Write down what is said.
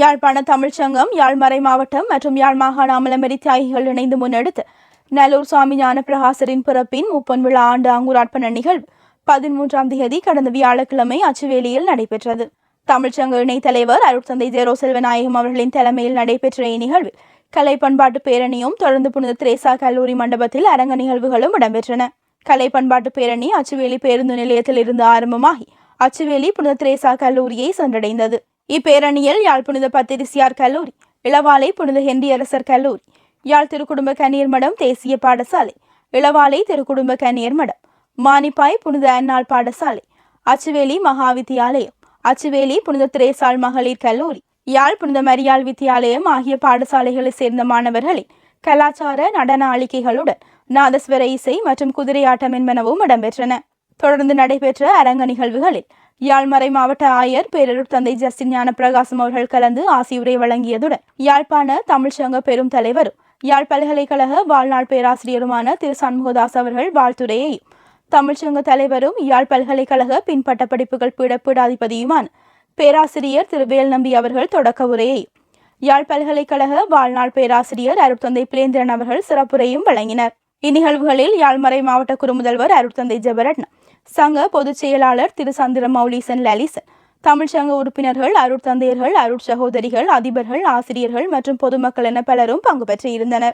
யாழ்ப்பாண தமிழ்ச்சங்கம் யாழ்மறை மாவட்டம் மற்றும் யாழ் மாகாண அமலமரி தியாகிகள் இணைந்து முன்னெடுத்து நல்லூர் சுவாமி ஞான பிரகாசரின் பிறப்பின் முப்பன் விழா ஆண்டு அங்குரார்ப்பண நிகழ்வு பதிமூன்றாம் தேதி கடந்த வியாழக்கிழமை அச்சுவேலியில் நடைபெற்றது. தமிழ்ச்சங்க இணைத் தலைவர் அருட்தந்தை ஜெரோ செல்வநாயகம் அவர்களின் தலைமையில் நடைபெற்ற இந்நிகழ்வில் கலை பண்பாட்டு பேரணியும் தொடர்ந்து புனித திரேசா கல்லூரி மண்டபத்தில் அரங்க நிகழ்வுகளும் இடம்பெற்றன. கலை பண்பாட்டு பேரணி அச்சுவேலி பேருந்து நிலையத்தில் இருந்து ஆரம்பமாகி அச்சுவேலி புனித திரேசா கல்லூரியை சென்றடைந்தது. இப்பேரணியில் யாழ் புனித பத்திரிசியார் கல்லூரி இளவாலை புனித ஹென்றி அரசர் கல்லூரி யாழ் திருக்குடும்ப கன்னியர் மடம் தேசிய பாடசாலை இளவாலை திருக்குடும்ப கன்னியர் மடம் மானிப்பாய் புனித அன்னாள் பாடசாலை அச்சுவேலி மகா வித்தியாலயம் அச்சுவேலி புனித திரேசாள் மகளிர் கல்லூரி யாழ் புனித மரியாள் வித்தியாலயம் ஆகிய பாடசாலைகளைச் சேர்ந்த மாணவர்களின் கலாச்சார நடன அளிக்கைகளுடன் நாதஸ்வர இசை மற்றும் குதிரையாட்டம் என்பனவும் இடம்பெற்றன. தொடர்ந்து நடைபெற்ற அரங்க நிகழ்வுகளில் யாழ்மறை மாவட்ட ஆயர் பேரருட் தந்தை ஜஸ்டின் ஞான பிரகாசம் அவர்கள் கலந்து ஆசியுரை வழங்கியதுடன் யாழ்ப்பாண தமிழ்ச்சங்க பெரும் தலைவரும் யாழ் பல்கலைக்கழக வாழ்நாள் பேராசிரியருமான திரு சண்முகதாஸ் அவர்கள் வாழ்த்துரையையும் தமிழ்ச்சங்க தலைவரும் யாழ் பல்கலைக்கழக பின்பட்ட படிப்புகள் பீடப்பீடாதிபதியுமான பேராசிரியர் திரு வேல்நம்பி அவர்கள் தொடக்க உரையையும் யாழ் பல்கலைக்கழக வாழ்நாள் பேராசிரியர் அருட்தந்தை பிளேந்திரன் அவர்கள் சிறப்புரையும் வழங்கினர். இந்நிகழ்வுகளில் யாழ்மறை மாவட்ட குறுமுதல்வர் அருட்தந்தை ஜெபரட்னம் சங்க பொதுச் செயலாளர் திரு சந்திர மௌலீசன் லலிசன் தமிழ்ச்சங்க உறுப்பினர்கள் அருட்தந்தையர்கள் அருட்சகோதரிகள் அதிபர்கள் ஆசிரியர்கள் மற்றும் பொதுமக்கள் என பலரும் பங்கு பெற்றிருந்தனர்.